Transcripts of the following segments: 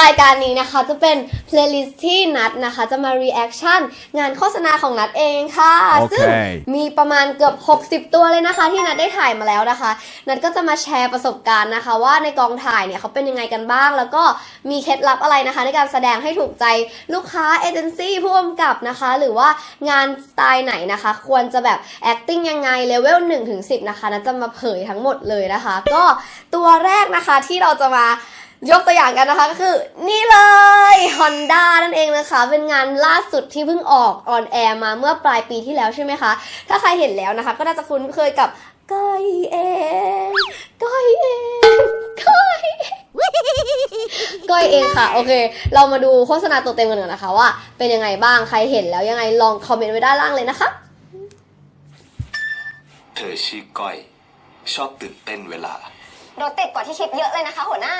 รายการนี้นะคะจะเป็นเพลย์ลิสต์ที่นัดนะคะ จะมารีแอคชั่นงานโฆษณาของนัดเองค่ะ โอเค ซึ่งมีประมาณเกือบ 60 ตัวเลยนะคะ ที่นัดได้ถ่ายมาแล้วนะคะ นัดก็จะมาแชร์ประสบการณ์นะคะ ว่าในกองถ่ายเนี่ยเขาเป็นยังไงกันบ้าง แล้วก็มีเคล็ดลับอะไรนะคะ ในการแสดงให้ถูกใจลูกค้าเอเจนซี่ผู้กำกับนะคะ หรือว่างานสไตล์ไหนนะคะ ควรจะแบบ acting ยังไงเลเวล1ถึง10 นะคะนัดจะมาเผยทั้งหมดเลยนะคะ ก็ตัวแรกนะคะที่เราจะมา ยกตัวอย่างกันนะคะก็คือ นี่เลย Honda นั่นเองนะคะ เป็นงานล่าสุดที่เพิ่งออกออนแอร์มาเมื่อปลายปีที่แล้วใช่ไหมคะ ถ้าใครเห็นแล้วนะคะ ก็น่าจะคุ้นเคยกับก้อยเองก้อยเองก้อยเองก้อยเองค่ะ โอเค เรามาดูโฆษณาตัวเต็มกันก่อนนะคะว่า เป็นยังไงบ้างใครเห็นแล้วยังไงลองคอมเมนต์ไว้ด้านล่างเลยนะคะเธอชื่อก้อย ชอบตื่นเต้นเวลารถติดกว่าที่คิดเยอะเลยนะคะ หัวหน้า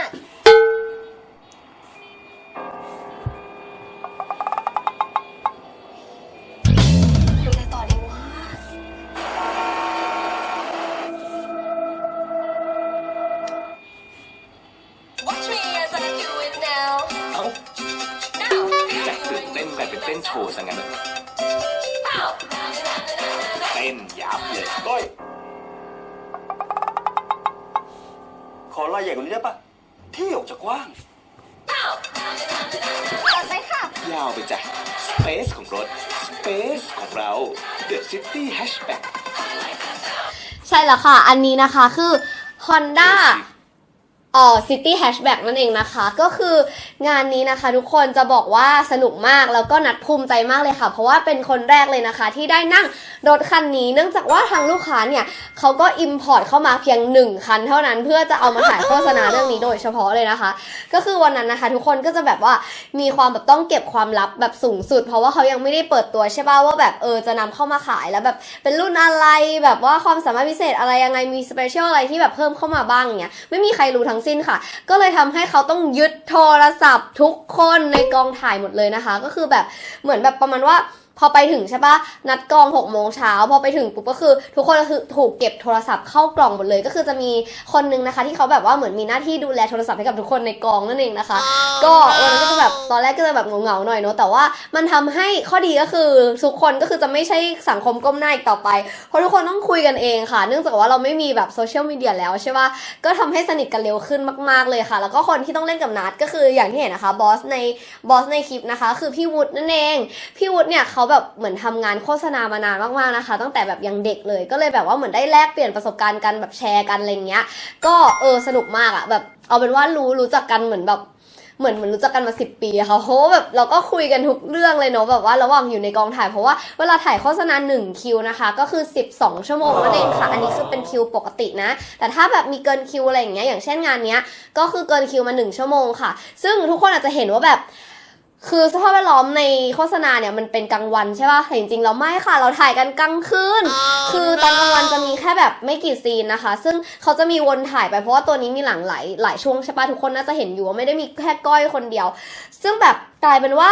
ดูแลต่อดีวะเอ้า now จากตื่นเต้นกลายเป็นเต้นโชว์ซะงั้นเลยเต้นยับเลยก้อยขอลายใหญ่กว่านี้ได้ปะที่ออกจากกว้าง จัดไปค่ะ ยาวไปจ้ะ Space ของรถ Space ของเรา The City Hatchback ใช่แล้วค่ะ อันนี้นะคะคือ Honda เอ่อ City Hatchback นั่นเองนะคะ ก็คืองานนี้นะคะ ทุกคนจะบอกว่าสนุกมากแล้วก็นัดภูมิใจมากเลยค่ะ เพราะว่าเป็นคนแรกเลยนะคะ ที่ได้นั่งรถคันนี้ เนื่องจากว่าทางลูกค้าเนี่ยเขาก็ import เข้ามาเพียงหนึ่งคันเท่านั้น เพื่อจะเอามาถ่ายโฆษณาเรื่องนี้โดยเฉพาะเลยนะคะ ก็คือวันนั้นนะคะ ทุกคนก็จะแบบว่ามีความแบบต้องเก็บความลับแบบสูงสุด เพราะว่าเขายังไม่ได้เปิดตัวใช่ป่าวว่าแบบเออจะนำเข้ามาขายแล้วแบบเป็นรุ่นอะไรแบบว่าความสามารถพิเศษอะไรยังไงมีสเปเชียลอะไรที่แบบเพิ่มเข้ามาบ้างเงี้ยไม่มีใครรู้ทั้งสิ้นค่ะ ก็เลยทำให้เขาต้องยึดโทรศัพท์ทุกคนในกองถ่ายหมดเลยนะคะ ก็คือแบบเหมือนแบบประมาณว่า พอไปถึงใช่ปะนัดกอง6กโมงเช้าพอไปถึงปุ๊บก็คือ ทุกคนก็คือถูกเก็บโทรศัพท์เข้ากล่องหมดเลย ก็คือจะมีคนนึงนะคะ ที่เขาแบบว่าเหมือนมีหน้าที่ดูแลโทรศัพท์ให้กับทุกคนในกองนั่นเองนะคะ ก็วันนั้นก็จะแบบตอนแรกก็จะแบบเหงาๆหน่อยเนอะแต่ว่ามันทำให้ข้อดีก็คือทุกคนก็คือจะไม่ใช่สังคมก้มหน้าอีกต่อไป เพราะทุกคนต้องคุยกันเองค่ะ เนื่องจากว่าเราไม่มีแบบโซเชียลมีเดียแล้วใช่ปะก็ทำให้สนิทกันเร็วขึ้นมาก ๆเลยค่ะ แล้วก็คนที่ต้องเล่นกับนัดก็คืออย่างที่เห็นนะคะบอสในบอสในคลิปนะคะ คือพี่วุฒินั่นเองพี่วุฒิเนี่ยเขาแบบเหมือนทำงานโฆษณามานานมากๆนะคะ ตั้งแต่แบบยังเด็กเลยก็เลยแบบว่าเหมือนได้แลกเปลี่ยนประสบการณ์กันแบบแชร์กันอะไรเงี้ย ก็เออสนุกมากอะแบบเอาเป็นว่ารู้รู้จักกันเหมือนแบบเหมือนเหมือนรู้จักกันมาสิบปีค่ะเพราะแบบเราก็คุยกันทุกเรื่องเลยเนาะแบบว่าระหว่างอยู่ในกองถ่ายเพราะว่าเวลาถ่ายโฆษณา1คิวนะคะ ก็คือ 12 ชั่วโมงนั่นเองค่ะ อันนี้คือเป็นคิวปกตินะ แต่ถ้าแบบมีเกินคิวอะไรอย่างเงี้ยอย่างเช่นงานเนี้ยก็คือเกินคิวมา1ชั่วโมงค่ะ ซึ่งทุกคนอาจจะเห็นว่าแบบ คือสภาพแวดล้อมในโฆษณาเนี่ยมันเป็นกลางวันใช่ป่ะแต่จริงๆเราไม่ค่ะ เราถ่ายกันกลางคืน คือตอนกลางวันจะมีแค่แบบไม่กี่ซีนนะคะ ซึ่งเขาจะมีวนถ่ายไปเพราะว่าตัวนี้มีหลังหลายหลายช่วงใช่ป่ะทุกคนน่าจะเห็นอยู่ว่าไม่ได้มีแค่ก้อยคนเดียว ซึ่งแบบกลายเป็นว่า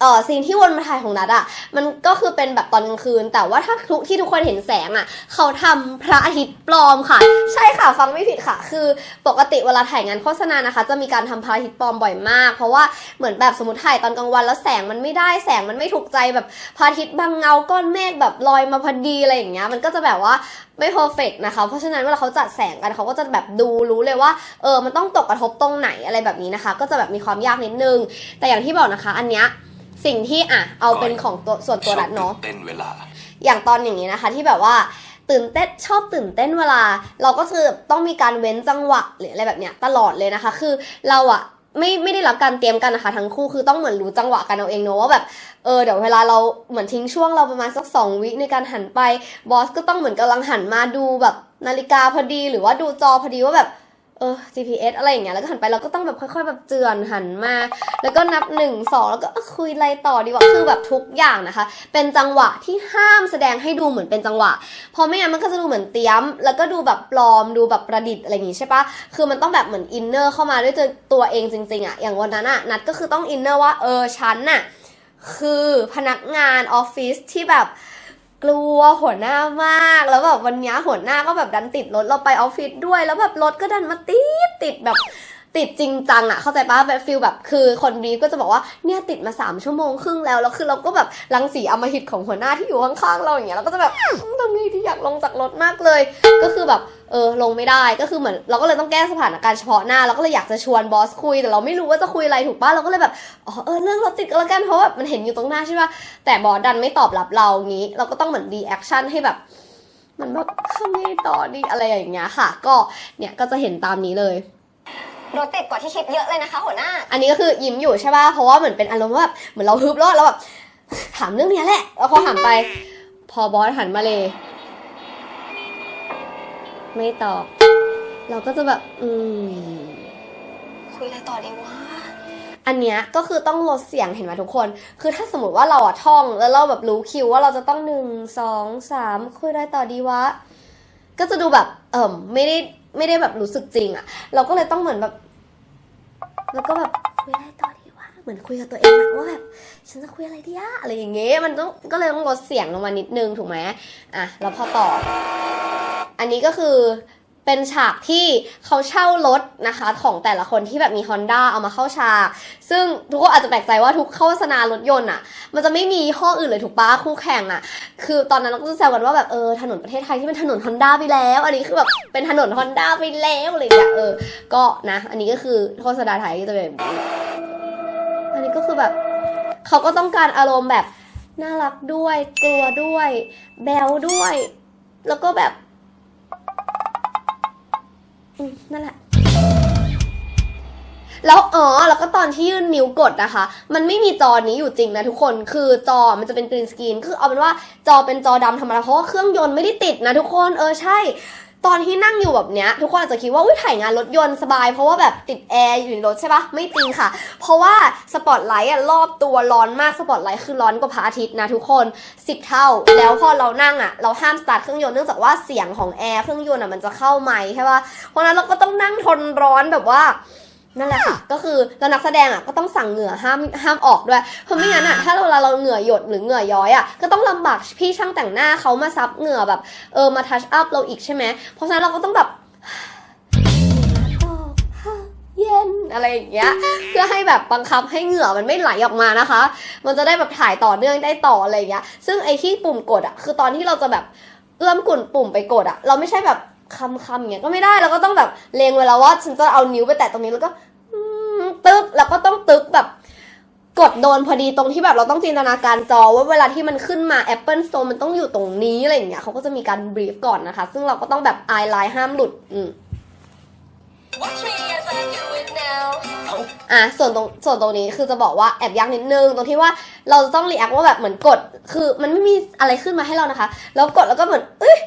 เออซีนที่วนมาถ่ายของนัดอะมันก็คือเป็นแบบตอนกลางคืน แต่ว่าถ้าทุกที่ทุกคนเห็นแสงอะเขาทำพระอาทิตย์ปลอมค่ะ ใช่ค่ะฟังไม่ผิดค่ะ คือปกติเวลาถ่ายงานโฆษณานะคะ จะมีการทำพระอาทิตย์ปลอมบ่อยมาก เพราะว่าเหมือนแบบสมมติถ่ายตอนกลางวันแล้วแสงมันไม่ได้แสงมันไม่ถูกใจแบบพระอาทิตย์บังเงาก้อนเมฆแบบลอยมาพอดีอะไรอย่างเงี้ยมันก็จะแบบว่าไม่เพอร์เฟกนะคะ เพราะฉะนั้นเวลาเขาจัดแสงกันเขาก็จะแบบดูรู้เลยว่าเออมันต้องตกกระทบตรงไหนอะไรแบบนี้นะคะ ก็จะแบบมีความยากนิดนึง แต่อย่างที่บอกนะคะ อันเนี้ย สิ่งที่อะเอาเป็นของตัวส่วนตัวชอบนัดเนาะตื่นเต้นเวลา อย่างตอนอย่างนี้นะคะ ที่แบบว่าตื่นเต้นชอบตื่นเต้นเวลา เราก็คือต้องมีการเว้นจังหวะหรืออะไรแบบเนี้ยตลอดเลยนะคะ คือเราอะไม่ไม่ได้รับการเตรียมกันนะคะทั้งคู่คือต้องเหมือนรู้จังหวะกันเอาเองเนอะว่าแบบเออเดี๋ยวเวลาเราเหมือนทิ้งช่วงเราประมาณสักสองวิในการหันไปบอสก็ต้องเหมือนกำลังหันมาดูแบบนาฬิกาพอดี หรือว่าดูจอพอดีว่าแบบ เออ GPS อะไรอย่างเงี้ย แล้วก็หันไปเราก็ต้องแบบค่อย ๆ แบบเจือนหันมา แล้วก็นับหนึ่งสองแล้วก็คุยอะไรต่อดีวะ คือแบบทุกอย่างนะคะ เป็นจังหวะที่ห้ามแสดงให้ดูเหมือนเป็นจังหวะเพราะไม่งั้นมันก็จะดูเหมือนเตรียม แล้วก็ดูแบบปลอม ดูแบบประดิษฐ์อะไรอย่างงี้ใช่ปะคือมันต้องแบบเหมือนอินเนอร์เข้ามาด้วยตัวเองจริงๆอะอย่างวันนั้นอะนัดก็คือต้องอินเนอร์ว่าเออฉันน่ะคือพนักงานออฟฟิศที่แบบ ลัวหัวหน้ามาก แล้วแบบวันนี้หัวหน้าก็แบบดันติดรถเราไปออฟฟิศด้วย แล้วแบบรถก็ดันมาติดติดแบบ ติดจริงจังอะเข้าใจปะแบบฟิลแบบคือคนบีฟก็จะบอกว่าเนี่ยติดมาสามชั่วโมงครึ่งแล้วแล้วคือเราก็แบบรังสีอมหิตของหัวหน้าที่อยู่ข้างๆเราอย่างเงี้ยเราก็จะแบบอืมทำไงที่อยากลงจากรถมากเลย ก็คือแบบเออลงไม่ได้ก็คือเหมือนเราก็เลยต้องแก้สถานการณ์เฉพาะหน้าเราก็เลยอยากจะชวนบอสคุยแต่เราไม่รู้ว่าจะคุยอะไรถูกปะเราก็เลยแบบอ๋อเออเรื่องรถติดก็แล้วกันเพราะแบบมันเห็นอยู่ตรงหน้าใช่ปะแต่บอสดันไม่ตอบรับเรางี้ เราก็ต้องเหมือนรีแอคชั่นให้แบบมันแบบทำไงต่อดีอะไรอย่างเงี้ยค่ะ ก็เนี่ยก็จะเห็นตามนี้เลย รถติดกว่าที่คิดเยอะเลยนะคะ หัวหน้า อันนี้ก็คือยิ้มอยู่ใช่ป่ะ เพราะว่าเหมือนเป็นอารมณ์ว่าแบบเหมือนเราฮึบแล้วเราแบบถามเรื่องเนี้ยแหละ แล้วพอถามไป พอบอสหันมาเลย ไม่ตอบ เราก็จะแบบ อืม คุยอะไรต่อดีวะ อันเนี้ยก็คือต้องลดเสียงเห็นไหมทุกคน คือถ้าสมมติว่าเราอะท่องแล้วเราแบบรู้คิวว่าเราจะต้องหนึ่งสองสามคุยอะไรต่อดีวะ ก็จะดูแบบ เอ่มไม่ได้ไม่ได้แบบรู้สึกจริงอะเราก็เลยต้องเหมือนแบบ แล้วก็แบบคุยอะไรต่อดีวะเหมือนคุยกับตัวเองอะว่าแบบฉันจะคุยอะไรดีอะอะไรอย่างเงี้ยมันต้องก็เลยต้องลดเสียงลงมานิดนึงถูกไหมอะแล้วพอต่อ อันนี้ก็คือ เป็นฉากที่เขาเช่ารถนะคะของแต่ละคนที่แบบมี Honda เอามาเข้าฉาก ซึ่งทุกคนอาจจะแปลกใจว่าทุกโฆษณารถยนต์อะ มันจะไม่มีห้ออื่นเลยถูกปะคู่แข่งอะ คือตอนนั้นเราก็จะแซวกันว่าแบบเออถนนประเทศไทยที่เป็นถนน Honda ไปแล้ว อันนี้คือแบบเป็นถนน Honda ไปแล้วอะไรอย่างเงี้ยเออ ก็นะ อันนี้ก็คือโฆษณาไทยก็จะเป็นแบบนี้อันนี้ก็คือแบบเขาก็ต้องการอารมณ์แบบน่ารักด้วย กลัวด้วย แบลด้วย แล้วก็แบบ อืมนั่นแหละ แล้วอ๋อแล้วก็ตอนที่ยื่นนิ้วกดนะคะ มันไม่มีจอนี้อยู่จริงนะทุกคนคือจอมันจะเป็นกรีนสกรีนคือเอาเป็นว่าจอเป็นจอดำธรรมดาเพราะว่าเครื่องยนต์ไม่ได้ติดนะทุกคนเออใช่ ตอนที่นั่งอยู่แบบเนี้ยทุกคนอาจจะคิดว่าอุ้ยถ่ายงานรถยนต์สบาย เพราะว่าแบบติดแอร์อยู่ในรถใช่ปะไม่จริงค่ะ เพราะว่าสปอตไลท์อะรอบตัวร้อนมากสปอตไลท์คือร้อนกว่าพระอาทิตย์นะทุกคน 10 เท่า แล้วพอเรานั่งอะเราห้ามสตาร์ทเครื่องยนต์เนื่องจากว่าเสียงของแอร์เครื่องยนต์อะมันจะเข้าไมค์ใช่ปะเพราะนั้นเราก็ต้องนั่งทนร้อนแบบว่า นั่นแหละค่ะก็คือแล้วนักแสดงอะก็ต้องสั่งเหงื่อห้ามห้ามออกด้วย เพราะไม่งั้นอะถ้าเราเราเหงื่อหยดหรือเหงื่อย้อยอะก็ต้องลำบากพี่ช่างแต่งหน้าเขามาซับเหงื่อแบบเออมาทัชอัพเราอีกใช่ไหมเพราะฉะนั้นเราก็ต้องแบบเย็นอะไรอย่างเงี้ยเพื่อให้แบบบังคับให้เหงื่อมันไม่ไหลออกมานะคะ มันจะได้แบบถ่ายต่อเนื่องได้ต่ออะไรอย่างเงี้ยซึ่งไอ้ที่ปุ่มกดอะคือตอนที่เราจะแบบเอื้อมกุ่นปุ่มไปกดอะเราไม่ใช่แบบคำคำอย่างเงี้ยก็ไม่ได้เราก็ต้องแบบเลงเวแลาว่าฉันจะเอานิ้วไปแตะตรงนี้แล้วก็อืม ตึกแล้วก็ต้องตึกแบบกดโดนพอดีตรงที่แบบเราต้องจินตนาการจอว่าเวลาที่มันขึ้นมา Apple Store มันต้องอยู่ตรงนี้อะไรอย่างเงี้ยเขาก็จะมีการบรีฟก่อนนะคะ ซึ่งเราก็ต้องแบบอายไลน์ห้ามหลุด อืม Watch me as I do it now อะส่วนตรงส่วนตรงนี้คือจะบอกว่าแอบยากนิดนึงตรงที่ว่าเราจะต้องรีแอคว่าแบบเหมือนกด คือมันไม่มีอะไรขึ้นมาให้เรานะคะ แล้วกดแล้วก็เหมือนเอ้ย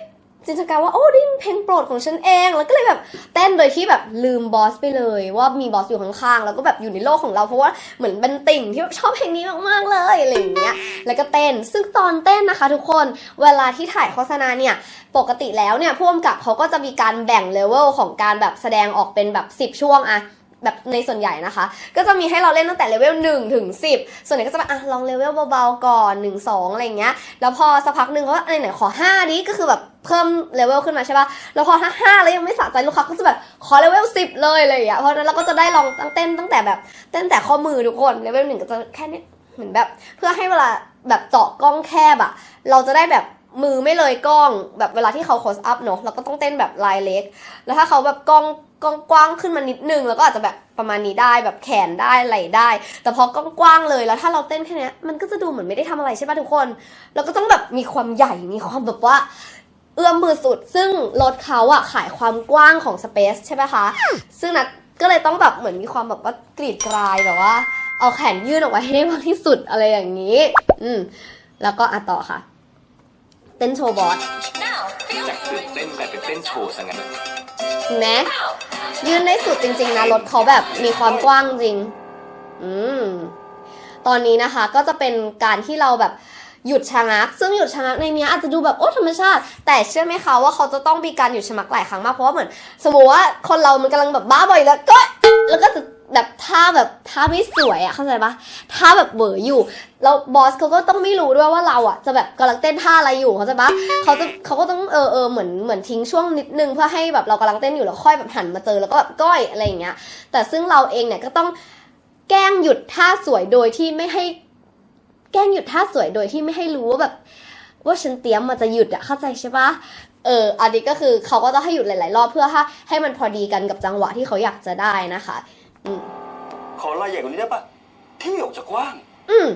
จินตนาการว่าโอ้นี่มันเพลงโปรดของฉันเอง แล้วก็เลยแบบเต้นโดยที่แบบลืมบอสไปเลย ว่ามีบอสอยู่ข้างๆแล้วก็แบบอยู่ในโลกของเราเพราะว่าเหมือนเป็นติ่งที่แบบชอบเพลงนี้มากๆเลยอะไรอย่างเงี้ยแล้วก็เต้นซึ่งตอนเต้นนะคะ ทุกคนเวลาที่ถ่ายโฆษณาเนี่ยปกติแล้วเนี่ยพ่วงกับเขาก็จะมีการแบ่งเลเวลของการแบบแสดงออกเป็นแบบ 10 ช่วงอะแบบในส่วนใหญ่นะคะ ก็จะมีให้เราเล่นตั้งแต่เลเวล1ถึง10 ส่วนใหญ่ก็จะแบบอะลองเลเวลเบาๆก่อน 1 2 อะไรอย่างเงี้ย แล้วพอสักพักหนึ่งเขาก็อะไรไหนขอ 5 นี้ก็คือแบบ เพิ่มเลเวลขึ้นมาใช่ปะแล้วพอถ้า5แล้วยังไม่สะใจลูกค้าก็จะแบบขอเลเวล10เลยอะไรอย่างเงี้ยเพราะนั้นเราก็จะได้ลองตั้งเต้นตั้งแต่แบบเต้นแต่ข้อมือทุกคนเลเวลหนึ่งก็จะแค่นี้เหมือนแบบ เพื่อให้เวลาแบบเจาะกล้องแคบอะเราจะได้แบบมือไม่เลยกล้องแบบเวลาที่เขา close up เนอะเราก็ต้องเต้นแบบลายเล็ก แล้วถ้าเขาแบบกล้องกล้องกว้างขึ้นมานิดนึงแล้วก็อาจจะแบบประมาณนี้ได้แบบแขนได้ไหล่ได้ แต่พอกล้องกว้างเลยแล้วถ้าเราเต้นแค่นี้มันก็จะดูเหมือนไม่ได้ทำอะไรใช่ป่ะทุกคน เราก็ต้องแบบมีความใหญ่มีความแบบว่า เอื้อมมือสุด ซึ่งรถเขาอะขายความกว้างของสเปซใช่ไหมคะ ซึ่งนัดก็เลยต้องแบบเหมือนมีความแบบว่ากรีดกรายแบบว่า เอาแขนยื่นออกไว้ให้ได้มากที่สุดอะไรอย่างนี้ อืม แล้วก็อะต่อค่ะ เต้นโชว์บอส now feel จากตื่นเต้นกลายเป็นเต้นโชว์ซะงั้นเห็นไหมยื่นได้สุดจริง ๆนะรถเขาแบบมีความกว้างจริง อืม ตอนนี้นะคะก็จะเป็นการที่เราแบบ หยุดชะงัก ซึ่งหยุดชะงักในนี้อาจจะดูแบบโอ้ธรรมชาติ แต่เชื่อไหมคะว่าเขาจะต้องมีการหยุดชะงักหลายครั้งมากเพราะว่าเหมือนสมมติว่าคนเรามันกำลังแบบบ้าบ่อยแล้วก็แล้วก็จะแบบท่าแบบท่าไม่สวยอะเข้าใจปะท่าแบบเหวออยู่ แล้วบอสเขาก็ต้องไม่รู้ด้วยว่าเราอะจะแบบกำลังเต้นท่าอะไรอยู่เข้าใจปะเขาจะเขาก็ต้องเออเออเหมือนเหมือนทิ้งช่วงนิดนึงเพื่อให้แบบเรากำลังเต้นอยู่แล้วค่อยแบบหันมาเจอแล้วก็แบบก้อยอะไรอย่างเงี้ย แต่ซึ่งเราเองเนี่ยก็ต้องแกล้งหยุดท่าสวยโดยที่ไม่ให้ แกล้งหยุดท่าสวยโดยที่ไม่ให้รู้ว่าแบบ ว่าฉันเตรียมมาจะหยุดอะเข้าใจใช่ปะเอออันนี้ก็คือเขาก็ต้องให้หยุดหลาย ๆ รอบเพื่อให้ให้มันพอดีกันกับจังหวะที่เขาอยากจะได้นะคะอืมขอลายใหญ่กว่านี้ได้ปะที่ออกจากกว้าง อืม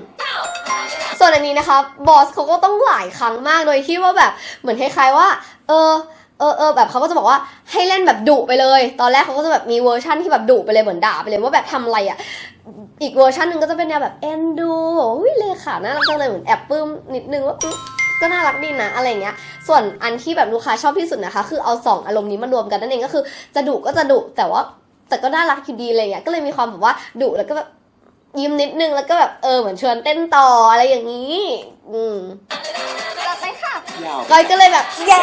ส่วนอันนี้นะคะบอสเขาก็ต้องหลายครั้งมากโดยที่ว่าแบบเหมือนคล้ายๆว่า เออ เออเออแบบเขาก็จะบอกว่าให้เล่นแบบดุไปเลย ตอนแรกเขาก็จะแบบมีเวอร์ชั่นที่แบบดุไปเลยเหมือนด่าไปเลยว่าแบบทำอะไรอะ อีกเวอร์ชันหนึ่งก็จะเป็นแนวแบบเอ็นดูบอกอุ้ยเลขาน่ารักจังเลยเหมือนแอบปลื้มนิดนึงว่าก็น่ารักดีนะอะไรเงี้ย ส่วนอันที่แบบลูกค้าชอบที่สุดนะคะ คือเอาสองอารมณ์นี้มารวมกันนั่นเองก็คือจะดุก็จะดุแต่ว่าแต่ก็น่ารักอยู่ดีอะไรเงี้ย ก็เลยมีความแบบว่าดุแล้วก็แบบยิ้มนิดนึงแล้วก็แบบเออเหมือนชวนเต้นต่ออะไรอย่างนี้ อืม ก้อยก็เลยแบบเย้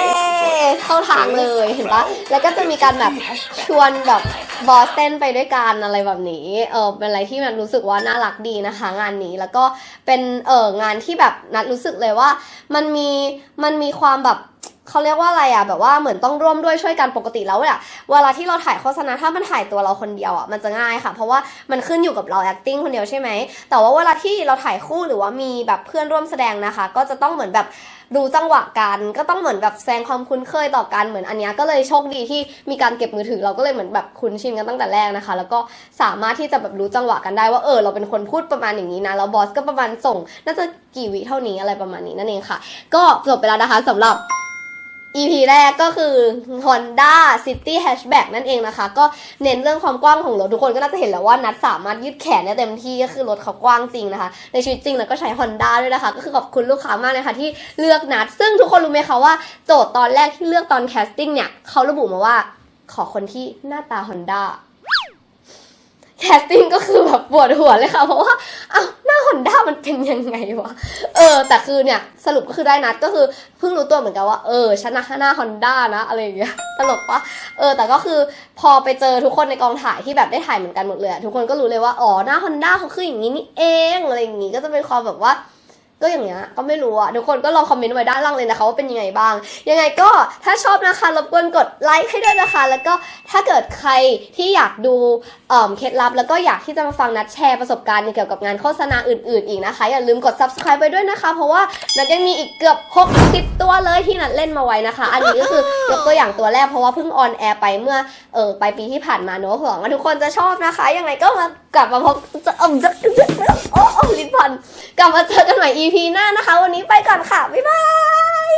เข้าทางเลยเห็นปะแล้วก็จะมีการแบบชวนแบบบอสเต้นไปด้วยกันอะไรแบบนี้เออเป็นอะไรที่นัดรู้สึกว่าน่ารักดีนะคะ งานนี้แล้วก็เป็นเอองานที่แบบนัดรู้สึกเลยว่า มันมีมันมีความแบบเขาเรียกว่าอะไรอะแบบว่าเหมือนต้องร่วมด้วยช่วยกันปกติแล้วเนี่ยเวลาที่เราถ่ายโฆษณาถ้ามันถ่ายตัวเราคนเดียวอะมันจะง่ายค่ะ เพราะว่ามันขึ้นอยู่กับเรา acting คนเดียวใช่ไหมแต่ว่าเวลาที่เราถ่ายคู่หรือว่ามีแบบเพื่อนร่วมแสดงนะคะ ก็จะต้องเหมือนแบบ รู้จังหวะกัน ก็ต้องเหมือนแบบแสดงความคุ้นเคยต่อกันเหมือนอันเนี้ยก็เลยโชคดีที่มีการเก็บมือถือเราก็เลยเหมือนแบบคุ้นชินกันตั้งแต่แรกนะคะ แล้วก็สามารถที่จะแบบรู้จังหวะกันได้ว่าเออเราเป็นคนพูดประมาณอย่างนี้นะแล้วบอสก็ประมาณส่ง น่าจะกี่วิเท่านี้อะไรประมาณนี้นั่นเองค่ะ ก็จบไปแล้วนะคะสำหรับ EP แรกก็คือ Honda City Hatchback นั่นเองนะคะ ก็เน้นเรื่องความกว้างของรถ ทุกคนก็น่าจะเห็นแล้วว่านัดสามารถยืดแขนได้เต็มที่ก็คือรถเขากว้างจริงนะคะ ในชีวิตจริงแล้วก็ใช้ Honda ด้วยนะคะ ก็คือขอบคุณลูกค้ามากเลยค่ะที่เลือกนัด ซึ่งทุกคนรู้ไหมคะว่าโจทย์ตอนแรกที่เลือกตอนแคสติ้งเนี่ยเขาระบุมาว่าขอคนที่หน้าตา Honda แคสติ้งก็คือแบบปวดหัวเลยค่ะ เพราะว่า เอ้าหน้าฮอนด้ามันเป็นยังไงวะ เออ แต่คือเนี่ยสรุปก็คือได้นัดก็คือเพิ่งรู้ตัวเหมือนกันว่า เออฉันหน้าหน้าฮอนด้านะ อะไรอย่างเงี้ยตลกปะเออ แต่ก็คือพอไปเจอทุกคนในกองถ่ายที่แบบได้ถ่ายเหมือนกันหมดเลยทุกคนก็รู้เลยว่า อ๋อ หน้าฮอนด้าเขาคืออย่างนี้นี่เอง อะไรอย่างงี้ก็จะเป็นความแบบว่า ก็อย่างเงี้ยก็ไม่รู้อะทุกคนก็ลองคอมเมนต์ไว้ด้านล่างเลยนะคะว่าเป็นยังไงบ้าง ยังไงก็ถ้าชอบนะคะรบกวนกดไลค์ให้ด้วยนะคะ แล้วก็ถ้าเกิดใครที่อยากดูเอ่อเคล็ดลับ แล้วก็อยากที่จะมาฟังนัดแชร์ประสบการณ์เกี่ยวกับงานโฆษณาอื่นๆอีกนะคะ อย่าลืมกด subscribe ไปด้วยนะคะ เพราะว่านัดยังมีอีกเกือบ 60 ตัวเลยที่นัดเล่นมาไว้นะคะ อันนี้ก็คือยกตัวอย่างตัวแรกเพราะว่าเพิ่งออนแอร์ไปเมื่อเออปปีที่ผ่านมาเนอะหวังว่าทุกคนจะชอบนะคะ ยังไงก็มา กลับมาพบจะอมจะโอ้โอ้ลิ้นพันกลับมาเจอกันใหม่ EP หน้านะคะ วันนี้ไปก่อนค่ะ บ๊ายบาย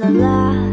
la la